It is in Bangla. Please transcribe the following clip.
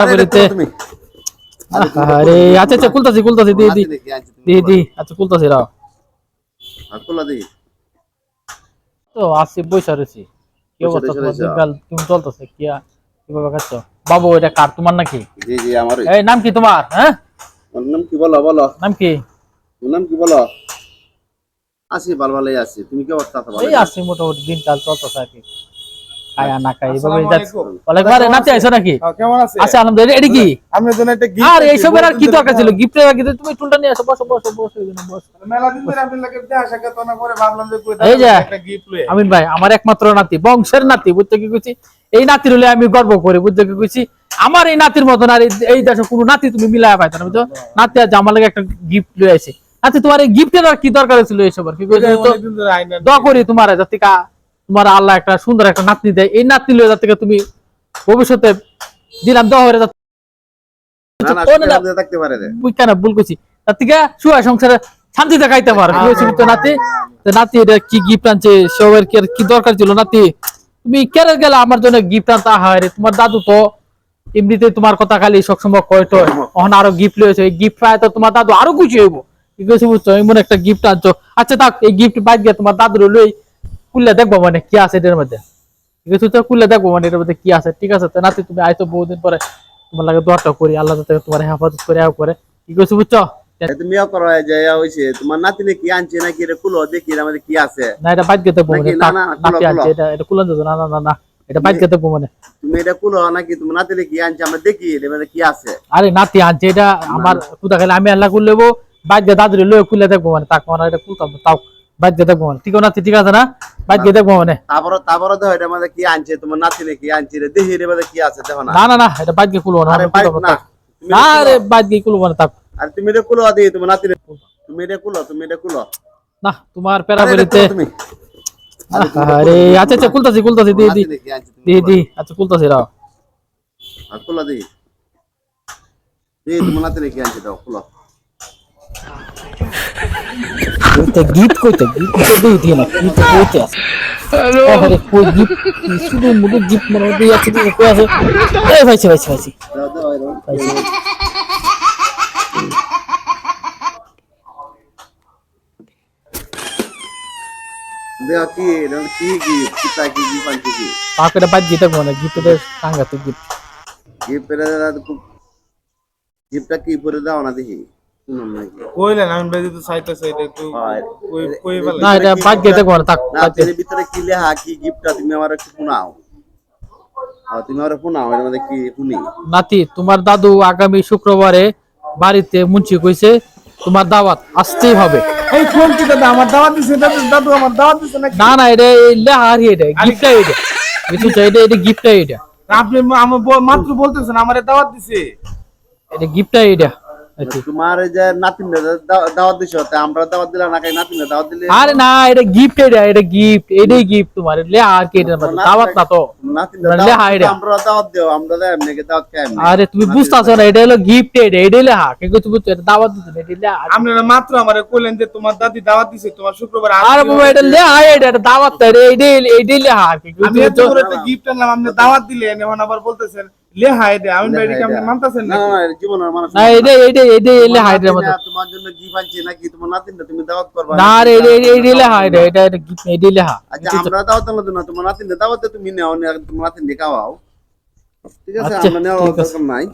বাড়িতে তুমি। আরে আচ্ছা আচ্ছা কুলতাছি কুলতাছি দি দি। দি দি। আচ্ছা কুলতাছি রাও। খোলা দিই তো আসি বইসা রয়েছি। কি অবস্থা তোমার তুমি চলতেছে কি কীভাবে খাচ্ছ বাবু এটা কার তোমার নাকি? জি জি আমার এই নাম কি তোমার হ্যাঁ? নাম কি বলো বলো। নাম কি? নাম কি বলো? আছি ভালো ভালোই আছি তুমি কি অবস্থা? এই আসি মোটামুটি দিনকাল চলতেছে আর কি। খায়া না খাই এভাবে ওয়ালাইকুম আসসালাম নাচতে আইছো নাকি? কেমন আছে আচ্ছা আলহামদুলিল্লাহ এটা কি? আপনার জন্য একটা gift আর এইসবের আর কি দরকার ছিল? জন্য। গিফটের আগে তুমি টুলটা নিয়ে আসো বসো বসো বসো এখানে বসো। মেলা দিন ধরে আপনার লাগে দেখা সাক্ষাৎ না করে ভাবলাম যে কই এই একটা গিফট লয়ে আমিন ভাই আমার একমাত্র নাতি বংশের নাতি বুঝতে কি কইছি? এই নাতির হলে আমি গর্ব করি বুঝতে কি কইছি? আমার এই নাতির মতন আর এই- দেশে কোনো নাতি তুমি মিলায় পাইতো না বুঝছ? নাতি আজ আমার লাগে একটা গিফট লয়ে আসে। নাতি তোমার এই গিফটের আর কি দরকার ছিল এইসব আর কি দোয়া করি তোমার যাতে কা তোমার আল্লাহ একটা সুন্দর একটা নাতনি দেয়। এই নাতনি লয়ে যাতে তুমি ভবিষ্যতে দিলাম দোয়া করে যাতে না না ও না, না। সুখে থাকতে পারে রে বুঝ কেন ভুল করছি তার থেকে সুয়া সংসারে শান্তিতে খাইতে পারো। তো নাতি। নাতি এটা কি গিফট আনছে? সবার কি কি দরকার ছিল? নাতি তুমি কেন গেলে আমার জন্য গিফট আনতে? হয় তোমার দাদু তো এমনিতে তোমার কথা খালি সবসময় কয় তো। ওখানে আরও গিফট লয়েছে এই গিফট পায় তো তোমার দাদু আরও খুশি হইব। কি কইছে বুঝছ? এমন একটা গিফট আনছো। আচ্ছা থাক এই গিফট বাইক গিয়ে তোমার দাদুর লই খুললে দেখব মানে কি আছে এটার মধ্যে। ঠিক আছে তো খুললে দেখব মানে এটার মধ্যে কি আছে। ঠিক আছে তো নাতি তুমি আইতো বহুদিন পরে তোমার লাগে দোয়াটা করি আল্লাহ যাতে তোমার হেফাজত করে আও করে। কি কইছো বুঝছ? এই তুমি ইয়া করো যে হইছে তোমার নাতিনে কি আনছে নাকি রে কুলো দেখি এর মধ্যে কি আছে। না এটা বাইক গেতে নাকি? না, না, নাতি কুলো, কুলো। এটা এটা যাবে না না না না এটা বাইক গেতে মানে। তুমি এটা কুলো নাকি তোমার নাতিনে কি আনছে আমরা দেখি এর মধ্যে কি আছে। আরে নাতি আনছে এটা আমার কুদা খাইলে আমি আল্লাহ করলে বাইক গে দাদুরে লয়ে খুলে দেখব মানে তাকে মানে এটা কুলতাম তাও। বাইক গে দেখব মানে। ঠিক আছে নাতি ঠিক আছে না? বাইক গে দেখব মানে। তারপরে তারপরে দেখো এটার মধ্যে কি আনছে? তোমার নাতিনে কি আনছে রে? দেখি এর মধ্যে কি আছে দেখো না। না না না এটা বাইক গে খুলবো না। আরে বাইক না না। না আরে বাইক গে খুলবো না তাক আর তুমি এটা কুলো দিই তোমার নাতিনে তুমি এটা কুলো তুমি এটা কুলো। না তোমার তুমি। আরে আচ্ছা আচ্ছা কুলতাছি কুলতাছি দি দি। দি দি আচ্ছা কুলতাছি রাও। আর কুলো দিই দিই তোমার নাতিনে কি আনছে দাও কুলো। কইতে গিফট কইতে গিফট তো দেই দিয়ে না গিফট কইতে আছে আরে কই গিফট শুধু মুদু গিফট মানে দিয়ে আছে কই আছে এই ভাইছি ভাইছি ভাইছি দেখ কি কিতা কি পাকড়ে বাদ মানে খুব কি দাও না কইলেন আমি বেজি তো চাইতেছে এটা একটু কই কই বলে না এটা বাদ দিতে থাক না এর ভিতরে কি লেখা কি গিফটটা তুমি আমার একটু শোনাও। তুমি আমার শোনাও এর মধ্যে কি শুনি? নাতি তোমার দাদু আগামী শুক্রবারে বাড়িতে মুন্সি কইছে তোমার দাওয়াত আসতেই হবে। এই কোন কি দাদা আমার দাওয়াত দিছে দাদু দাদু আমার দাওয়াত দিছে না না এটা এই লেহার এটা গিফটটা এটা। কিছু চাই এটা এটা গিফটটা এটা। আপনি আমার মাত্র বলতেছেন আমারে দাওয়াত দিছে। এটা গিফটটা এটা। তোমার এই যে নাতিন দাওয়াত দিছ আমরা দাওয়াত দিলাম না কাই দাওয়াত দিলে? আরে না এটা গিফট এটা এটা গিফট এটাই গিফট তোমার। কি এটা মানে? দাওয়াত না তো। নাতিন মানে লেহা এটা। আমরা দাওয়াত দেও আমরা দেয় এমনি দাওয়াত খাই আরে তুমি বুঝতেছো না এটা হলো গিফট এটা এটাই লেহা কে কিছু এটা দাওয়াত দিতে এটা মাত্র আমারে কইলেন যে তোমার দাদি দাওয়াত দিছে তোমার শুক্রবার আরে বাবা এটা লেহা এটা এটা দাওয়াত না এটা এটাই এটাই লেহা কি আমি একটা গিফট আনলাম আপনি দাওয়াত দিলেন এখন আবার বলতেছেন লেহা এটা আমি মানতাছেন না জীবনের মানুষ না এটা এটা এটা এলে এটা মতো তোমার জন্য গিফট আনছি নাকি? তোমার নাতিনটা তুমি দাওয়াত করবা না রে এটা এটা এটা এটা এটা গিফট এটাই লেহা আচ্ছা আমরা দাওয়াত দিলাম না তোমার নাতিনটা দাওয়াতে তুমি নেও না তোমার নাতিন খাওয়াও। ঠিক আছে আচ্ছা, আমরা নেওয়ার দরকার নাই।